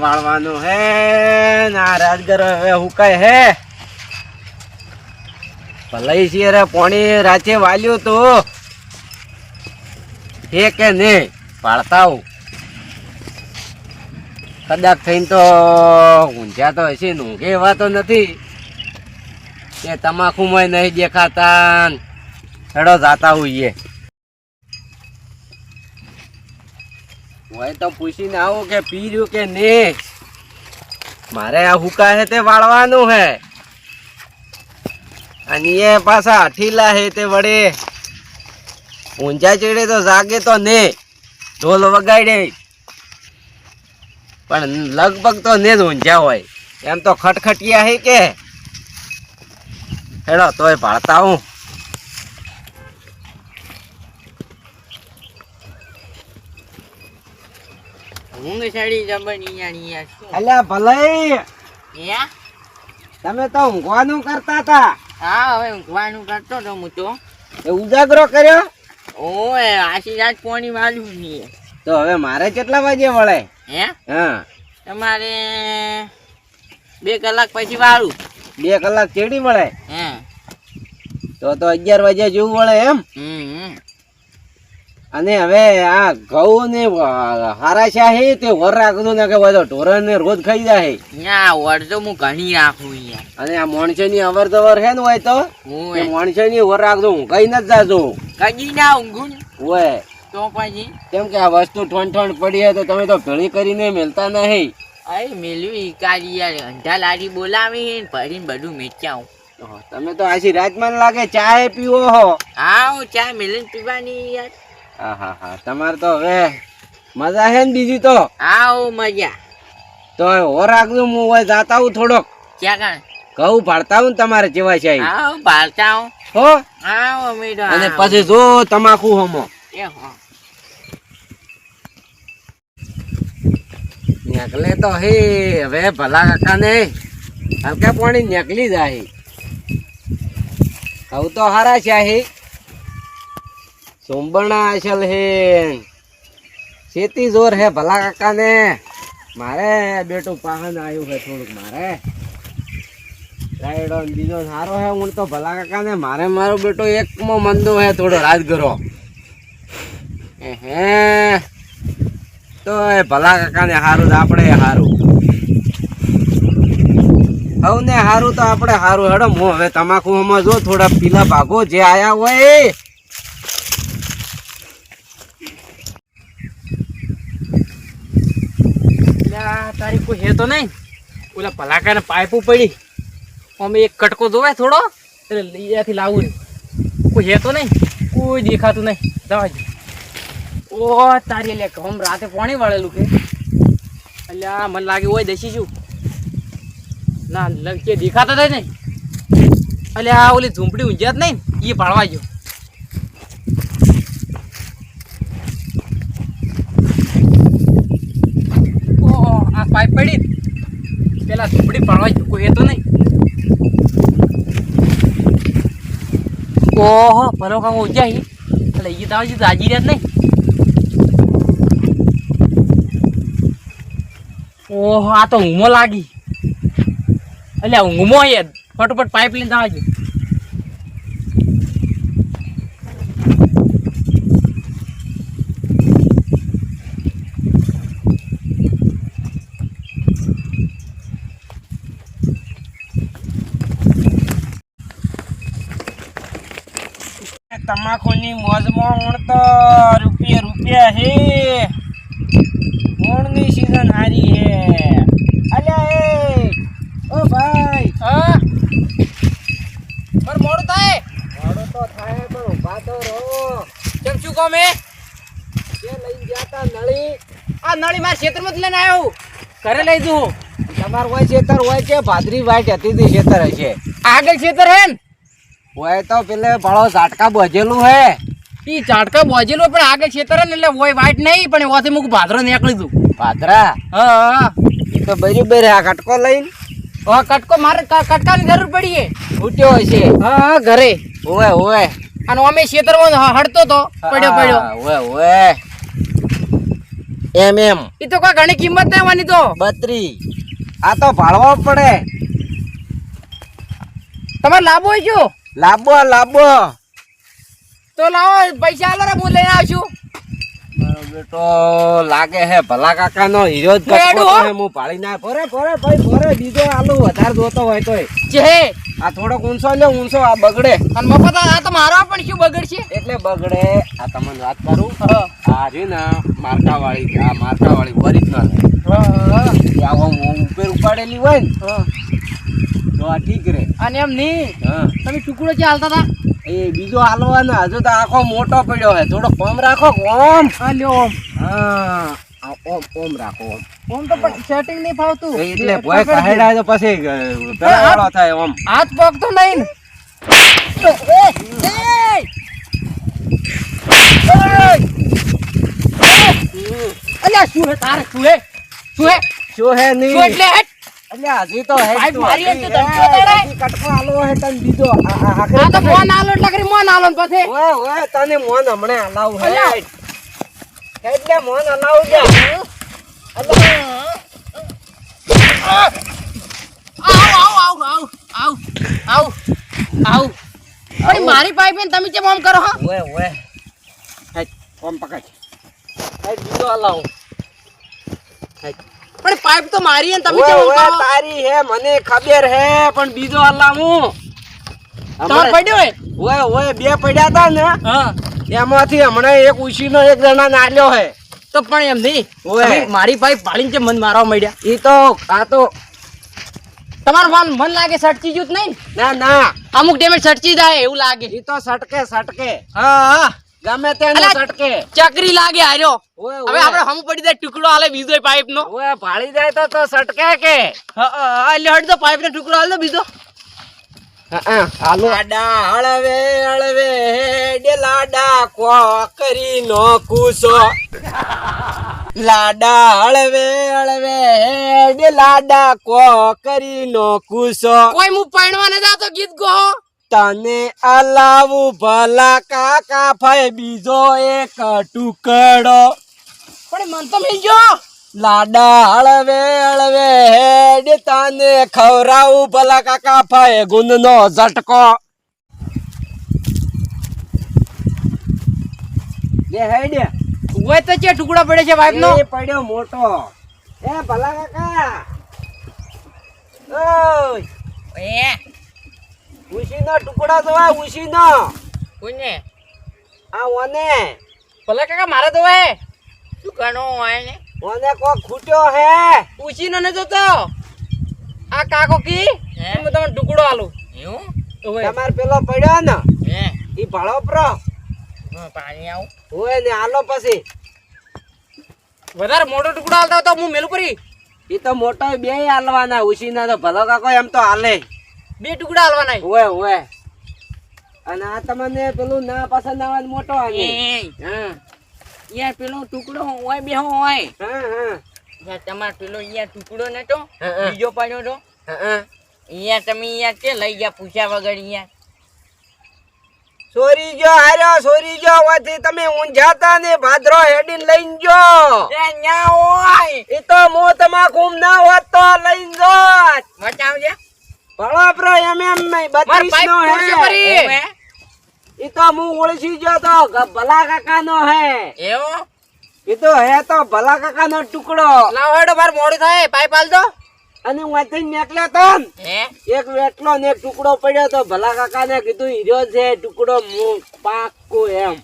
વાળવાનું હે ના રાજગર હવે હુકાય હે? ભલાઈ છે રે, પોણી રાચે વાલ્યું તું. હે કે ને પાળતા કદાચ થઈને તો ઊંઝા તો હશે ઊંઘે એવા તો નથી. કે તમાકુમાં નહીં દેખાતા હેડો જાતા હોઈએ. હોય તો પૂછીને આવું કે પીર્યું કે ને મારે આ હુકા હે તે વાળવાનું હે. અને એ પાછા અઠીલા હે તે વડે. ઊંચા ચડે તો જાગે તો ને ઢોલ વગાડે પણ લગભગ તો ને જ ઊંઝા હોય. એમ તો ખટખટિયા હે કે. હેડો, તોય ભાળતા હું. ઊંઘ ચડી જબરની યાર યાર શું અલ્યા ભલે. હે? તમે તો ઊંઘવાનું કરતા હતા. હા હવે ઊંઘવાનું કરતો તો હું તો. એ ઉજાગરો કર્યો? ઓય આશી રાત પોણી વાળું નહીં તો હવે મારે કેટલા વાગે વળે? હે? હા. તમારે બે કલાક પછી વાળું. બે કલાક ચેડી વળે? હે. તો તો અગિયાર વાગ્યા જેવું વળે એમ? હમ. અને હવે આ ઘઉં ને હારા શાહી તે વર રાખતું ને કે બધો ઢોરણ ને રોજ ખાઈ જાય ના વળતો હું ઘણી રાખું અને આ માણસો ની અવર તવર હે ને હોય તો હું તે માણસો ની વર રાખતું હું કઈ નથી જાતું. કઈ ના ઊંઘું. હોય તો પછી? કેમ કે આ વસ્તુ ઠોણ ઠોણ પડી હોય તો તમે તો ભેળી કરીને મેલતા નહીં. અરે મેલ્યું કાઢી યાર. અંધા લારી બોલાવી ભરીને બધું મેચ્યા તમે તો આશી રાતમાં લાગે ચા પીવો હો. હા હું ચા મેલીને પીવાની યાર. હા હા હા તમારે તો હવે મજા છે ને બીજી તો? આવો મજા. તો હો રાખજો હું હોય જાતા હું થોડોક. ક્યાં કાણ? ઘઉં પાડતા હું તમારે જેવા છે હા હું હું હો? હા મીડો અને પછી જો તમાકુ હમો. એ હો. નીકળે તો હે હવે ભલા કાકા ને હલકા પાણી નીકળી જાય. કહું તો હારા છે હે અસલ હે ખેતી જોર હે ભલા કાકા ને મારે બેટું પાહન આવ્યું હે થોડુંક મારે. રાયડો બીજો સારો હે, હું તો ભલા કાકા ને મારે મારો બેટો એકમો મંદો હે થોડો રાજગરો. હે તો એ ભલા કાકા ને હારું આપણે હારું. હવ ને સારું તો આપણે સારું હેડો, હું હવે તમાકુ હમણાં જો થોડા પીલા ભાગો જે આયા હોય તારી કોઈ હે તો નહીં. ઓલા પલાકાને પાઇપો પડી. અમે એક કટકો જોવે થોડો, એટલે અહીંયાથી લાવું કોઈ હે તો નહીં. કોઈ દેખાતું નહીં. જવા ઓ, તારી એટલે ઘઉં રાતે પાણી વાળેલું કે? અલ્યા, મને લાગે હોય દેશી છું. ના લગકે દેખાતા નહીં. અલ્યા, આ ઓલી ઝૂંપડી ઊંઝ્યા જ નહીં એ પાડવા ગયો ઓહો, આ પાઇપ પડી પેલા ઝૂંપડી પાડવા ગયો એ તો નહીં. ઓહો, ભલો કામ ઉજ્યા હી એટલે એ તાવ જીત હાજી રહ્યા નહીં. ઓહો, આ તો ઉમો લાગી. અલ્યા, ઊંઘમો એ ફટોફટ પાઇપ લઈને જવા તમાકુની મોજમાં ઊણ તો રૂપિયા રૂપિયા હે. ઊણની સીઝન હારી હે. અલ્યા એ. ઓ ભાઈ. હા? પર મોડું થાય. મોડો તો થાય પણ ઊભા તો રહો. કેમ શું કહો મેં જે લઈને ગયા તા નળી. આ નળી મારા ક્ષેત્રમાં જ લઈને આવ્યો ઘરે લઈ જઉં તમારું હોય ખેતર હોય છે ભાદરી વાઈટ હતી તે ખેતર હશે? આગળ ખેતર હે ને? હોય તો પેલે ભાળો ઝાટકા બજેલું હે. ઈ ચાટકા બોજેલો પણ આગળ છેતર ને એટલે હોય વાઈટ નહીં પણ એવાથી મુક ભાદરો નીકળી દઉં ભાદરા? હા. હા એ તો બરી આ કટકો લઈને. હવે કટકો મારે કટકાની જરૂર પડી છે ફૂટ્યો હશે. હા હા ઘરે. ઓય ઓય અને અમે ક્ષેત્રમાં હ- હડતો તો પડ્યો પડ્યો. ઓય ઓવે એમ એમ. એ તો કોઈ ઘણી કિંમત નહીં હોવાની તો. બત્રી. આ તો ભાળવો પડે. તમારે લાભ હોય શું? લાંબો લાબો. તો લાવો પૈસા લો રે હું લઈને આવશું. બેટો લાગે હે ભલા કાકા નો હીરો જ હો. પાડી ના ભરે ભરે ભાઈ ભરે બીજો આલુ વધારે જોતો હોય તોય. જે હે. આ થોડોક ઊંચો લે ઊંચો આ બગડે. અને મફત આ આ તો મારો પણ શું બગડશે? એટલે બગડે. આ તમને વાત કરું? આ છે ને માર્કા વાળી આ માર્કા વાળી ઓરિજિનલ આવો ઉપર ઉપાડેલી હોય ને તો આ ઠીક રે અને એમ નહીં તમે ટુકડો જે હાલતા હતા? એ બીજો હાલવાનો હજુ તો આખો મોટો પડ્યો હે થોડો કોમ રાખો ઓમ. હા લ્યો ઓમ. હા ઓમ ઓમ રાખો ઓમ. ઓમ તો પણ સેટિંગ નહીં ફાવતું. એટલે ભોય કહેડાય તો પછી અ, થાય ઓમ. હાથ પગ તો નહીં ને. અલ્યા શું હે? તારે શું હે? શું હે? શું હે નહીં? એટલે એટલે હજી તો હે હે. કટકો આલો હે તને બીજો આ- તો ફોન આલો એટલે કરી મોન આલો પછી ઓય ઓય તને મોન હમણાં હલાવું હે અલ્યા. એટલે મોન હલાવું જા આવ આવ આવ આવ આવ આવ આવ પણ મારી પાઇપ ને તમે કેમ આમ કરો હા ઓય ઓય હેટ ઓમ પકડ હેટ બીજો હલાવું પણ પાઇપ તો મારી ને તમે ઓય કરો તારી હે મને ખબર હે પણ બીજો હલાવું તમાર પડ્યો હે ઓય ઓય બે પડ્યા તા ને. હા. એમાંથી હમણાં એક ઉછીનો એક જણા નાલ્યો હે. તો પણ એમ નહીં. ઓય. મારી પાઇપ પાડીને કેમ મન મારવા માંડ્યા? ઈ તો આ તો તમારું મન મન લાગે સટકી જ નહીં ના? ના અમુક ડેમેજ સટકી જાય એવું લાગે. ઈ તો સટકે સટકે. હા હા. ગમે તેને સટકે ચકરી લાગે હાર્યો હવે આપણે હમ પડી જાય ટુકડો હાલે બીજો પાઇપ નો ઓય ભાળી જાય તો તો સટકે કે. એટલે હટ તો પાઇપ નો ટુકડો હાલ બીજો. હાલો. લાડા હળવે હળવે હેડે લાડા કોકરી નો કુસો. લાડા હળવે હળવે હેડે લાડા કોકરી નો કુસો. કોઈ હું પાણવા ન જાતો ગીત ગો તને અલાવું ભલા કાકા ભાઈ બીજો એક ટુકડો. પણ મન તો મિલ ગયો લાડા હળવે હળવે હેડ તને ખવરાવું ભલા કાકા ભાઈ ગુંદનો ઝટકો. લે હેડ. હોય તો છે ટુકડો પડે છે પાઇપ નો એ પડ્યો મોટો. એ ભલા કાકા. ઓય. એ ઉશીનો ટુકડો દવા ઉશીનો. કોને આ ઓને. ભલે કાકા મારે દવા હે. શું કરવું હોય ને. ઓને કો ખૂટ્યો હે. ઉશીનો ને જોતો. આ કાકો કી? હે? તમને ટુકડો આલું. એવું? તમાર પેલો પડ્યો ને. હે? ઈ ભાળો પ્રો પાણી આવું. હોય ને આલો પછી. વધારે મોટો ટુકડો આલતા તો હું મેલું પરી. ઈ તો મોટો બે હાલવાના ઉશીના તો ભલો કાકો એમ તો હાલે. બે ટુકડા હાલવાના. ઓય ઓય. અને આ તમને પેલું ના પસંદ આવે મોટો આવે. હા. યાર પેલો ટુકડો હોય બે હોય. હા હા. યાર તમાર પેલો યાર ટુકડો નતો. બીજો પડ્યો તો. હા યાર તમે યાર કે લઈ ગયા પૂછ્યા વગર યાર સોરી ગયો હાર્યો સોરી ગયો હોવાથી તમે ઊંઝાતા ને ભાદરો હેડીન લઈને ગયો. એ ન્યા હોય. એ તો મો તમાકુ ના હોત તો લઈને જોત બચાવજે ભલો પ્રો એમ નહીં બત્રીસ નો હે? ઈ તો હું ઓળખી ગયો તો ભલા કાકા નો હે. એવું? ઈ તો હે તો ભલા કાકા નો ટુકડો. લાવો હેડો મારે મોડું થાય. પાઇપ હાલ દો. અને હું અહીંથી નીકળ્યો તો એક વેટલો ને એક ટુકડો પડ્યો તો ભલા કાકા ને કીધું હીરો છે ટુકડો પાકું એમ.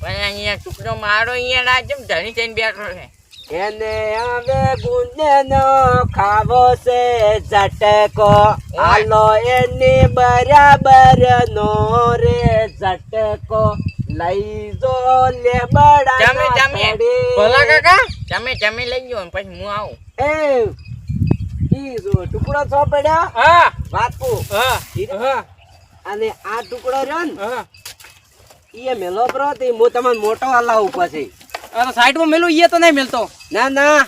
પણ અહીંયા ટુકડો મારો અહીંયા રાજમ જેમ ધણી થઈને બેઠો છે. એને હવે ગુંદે નો ખાવો છે ઝટકો. આલો એની બરાબર નો રે ઝટકો. લઈ જો લે બડા તમે તમે ભલા કાકા? તમે તમે લઈ ગયો ને પછી હું આવું. એ ઈ જો ટુકડો છો પડ્યા? હા. વાતકુ હા હા. અને આ ટુકડો રન ને હા. ઈ મેલો બ્રો તે હું તમને મોટો હલાવું પછી. તો સાઈડમાં મેલું ઈએ તો નહીં મેલતો. ના ના.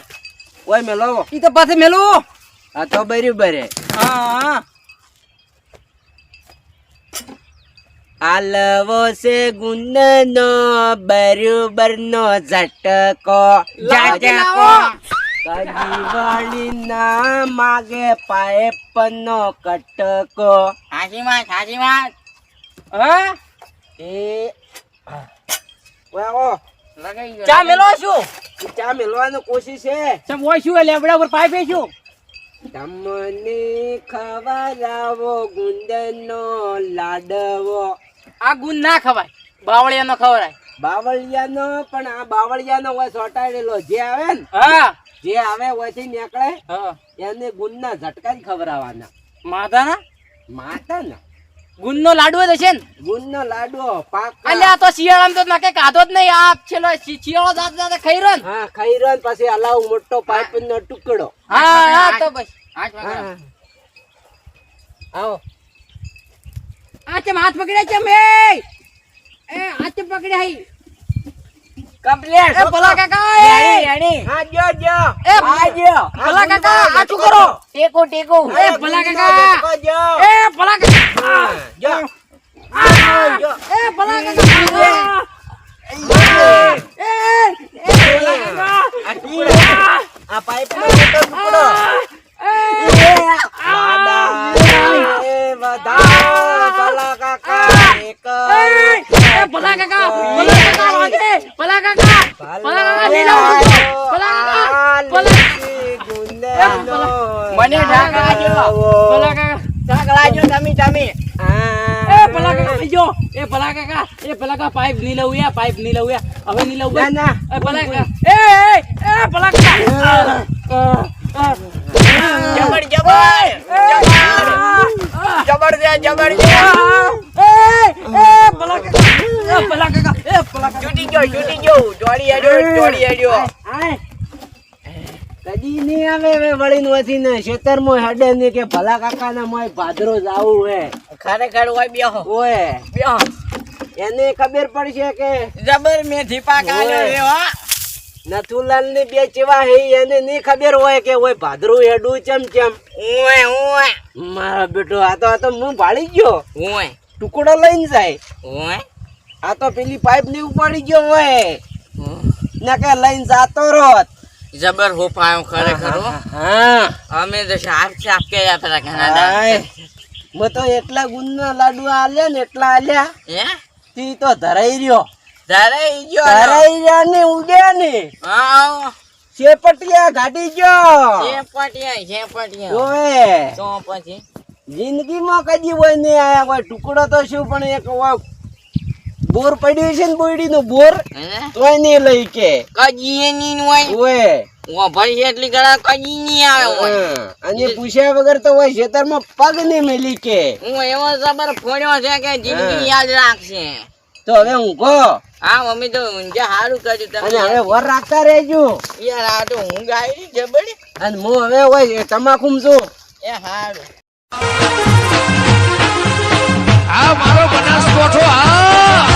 ઓય મેલો. ઈ તો પાછે મેલું. આ તો બરી બરે હા હા. આલવો છે ગુંદનો બરોબર નો ઝટકો ઝટકો. કાજીવાળી ના માગે પાઇપ નો કટકો. હાજી માં હાજી માં હા. એ ગયો ચા મેલો છું? ચા મેલવાનો કોશિશ છે. ચમ હોય શું લેબડા ઉપર પાઈ શું તમને ખવડાવો ગુંદનો લાડવો. આ ગુંદ ના ખવાય બાવળિયાનો ખવરાય બાવળિયાનો પણ આ બાવળિયાનો હોય સોટાડેલો. જે આવે ને હા. જે આવે હોયથી નીકળે હા. એને ગુંદના ઝટકા જ ખવડાવવાના. માતાના માતા ને ગુણનો લાડવો જ હશે ને. ગુંદનો લાડવો પાક. અલ્યા તો શિયાળામાં તો નાકે કાધો જ નહીં. આ છેલ્લો શિયાળો જાત જાતે ખાઈ રહ્યો હા ખાઈ રહ્યો ને પછી અલાવ મોટો પાઇપનો ટુકડો. હા હા તો બસ. હાથ પકડો. આવો. આ કેમ હાથ પકડ્યા કેમ એ એ હાથ પકડ્યા હઈ. કમ્પ્લીટ. એ ભલા કાકા એ! હા જો જો એ હા જો ભલા કાકા આ શું કરો? ટેકો ટેકો. એ ભલા કાકા જો એ ભલા કાકા. જો એ ભલા કાકા એ એ ભલા કાકા. આ ટુકડો. આ પાઇપ નો ટુકડો. દાદા એ બધા ભલા કાકા એક એ ભલા કાકા ભલા કાકા વાગે ભલા કાકા ભલા કાકા લઈ લાવો ભલા કાકા ભલા મને ઢાક લાગ્યો. ભલા કાકા ઢાક લાગ્યો તમે તમે એ ભલા કાકા લઈ જો એ ભલા કાકા એ ભલા કાકા પાઇપ નહીં લઉં યા પાઇપ નહીં લઉં યા હવે નહીં લઉં ના, ના. ભલા કાકા એ એ એ ભલા કાકા જબર જબર જબર દે જબર દે છૂટી ગયો છૂટી ગયો દોડી હેડ્યો દોડી હેડ્યો કદી નહીં આવે હવે ને વધી ને હડે ને કે ભલા કાકા ના મોય ભાદરો જાવું હે. ખરેખર હોય બેહો. હોય બેહો. એને ખબર પડશે કે જબર મેથી પાક રે હો. નથુલાલ ને બે ચેવા હે એને નહીં ખબર હોય કે ઓય ભાદરું હેડું ચમ ચમ. ઓય ઓય. મારા બેટો આ તો આ તો હું ભાળી ગયો. ઓય. ટુકડો લઈને જાય. ઓય. આ તો પેલી પાઇપની ઉપાડી ગયો હોય. ના કે લઈને જાતો રોત જબર હોપાયો ખરેખર હો. હા અમે તો સાફ સાફ કર્યા પેલા ઘણા મેં તો એટલા ગુંદના લાડુ આલ્યા ને એટલા આલ્યા. હે? તી તો ધરાઈ રહ્યો. ધરાઈ ગયો. ધરાઈ રહ્યા ને ઉડ્યા ને. હા. શેપટિયા ઘાટી ગયો. છે પટિયા છે પટિયા ઓય. તો પછી? જિંદગીમાં કદી હોય ને આયા કોઈ ટુકડો તો શું પણ એક બોર પડ્યું છે ને બોયડી નું બોર? તોય નહીં લઈ કે. કજી ની હોય? ઓએ. ભાઈ એટલી ગળા કજી નહીં આવે અને પૂછ્યા વગર તો હોય ખેતરમાં પગ નહીં મેલી કે. હું એવો જબર ફોડ્યો છે કે જિંદગી યાદ રાખશે. તો હવે ઊંઘો હા મમ્મી તો સારું કર્યું તમે. હવે વર રાખતા રહેજો. યાર આ તો ઊંઘ આવી અને હું હવે હોય તમાકુમ છું. એ સારું આ મારો બનાસકોઠો આ